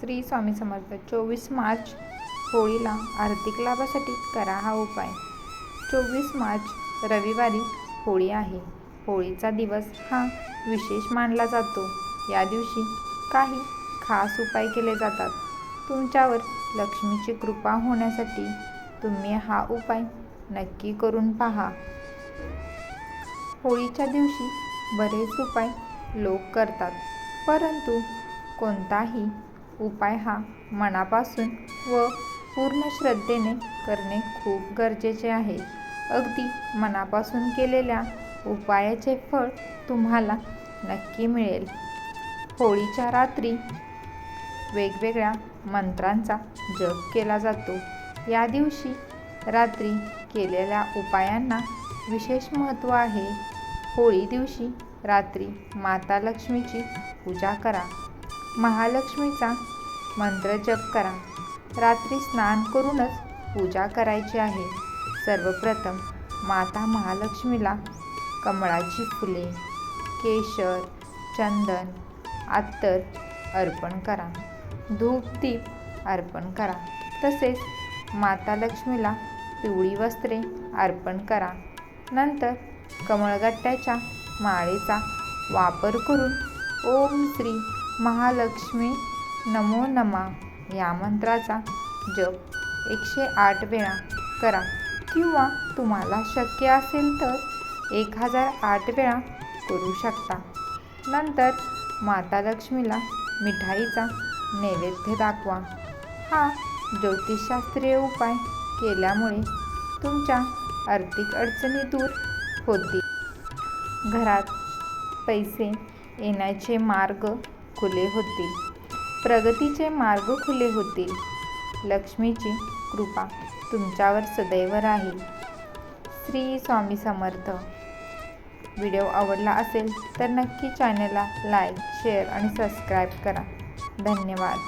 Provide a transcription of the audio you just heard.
श्री स्वामी समर्थ चोवीस मार्च होळीला आर्थिक लाभासाठी करा हा उपाय. चोवीस मार्च रविवारी होळी आहे. होळीचा दिवस हा विशेष मानला जातो. या दिवशी काही खास उपाय केले जातात. तुमच्यावर लक्ष्मीची कृपा होण्यासाठी तुम्ही हा उपाय नक्की करून पहा. होळीच्या दिवशी बरेच उपाय लोक करतात परंतु कोणताही उपाय हा मनापासून व पूर्ण श्रद्धेने करणे खूप गरजेचे आहे. अगदी मनापासून केलेल्या उपायाचे फळ तुम्हाला नक्की मिळेल. होळीच्या रात्री वेगवेगळ्या मंत्रांचा जप केला जातो. या दिवशी रात्री केलेल्या उपायांना विशेष महत्त्व आहे. होळी दिवशी रात्री माता लक्ष्मीची पूजा करा. महालक्ष्मीचा मंत्र जप करा. रात्री स्नान करूनच पूजा करायची आहे. सर्वप्रथम माता महालक्ष्मीला कमळाची फुले केशर चंदन अत्तर अर्पण करा. धूप दीप अर्पण करा. तसेच माता लक्ष्मीला पिवळी वस्त्रे अर्पण करा. नंतर कमळगट्ट्याच्या माळेचा वापर करून ओम श्री महालक्ष्मी नमो नमा या मंत्राचा जप एकशे आठ वेळा करा. किंवा तुम्हाला शक्य असेल तर एक हजार आठ वेळा करू शकता. नंतर माता लक्ष्मीला मिठाईचा नैवेद्य दाखवा. हा ज्योतिषशास्त्रीय उपाय केल्यामुळे तुमच्या आर्थिक अडचणी दूर होतील. घरात पैसे येण्याचे मार्ग खुले होतील प्रगतीचे मार्ग खुले होतील लक्ष्मीची कृपा तुमच्यावर सदैव राहील. श्री स्वामी समर्थ. व्हिडिओ आवडला असेल तर नक्की चॅनलला लाईक शेअर आणि सबस्क्राईब करा. धन्यवाद.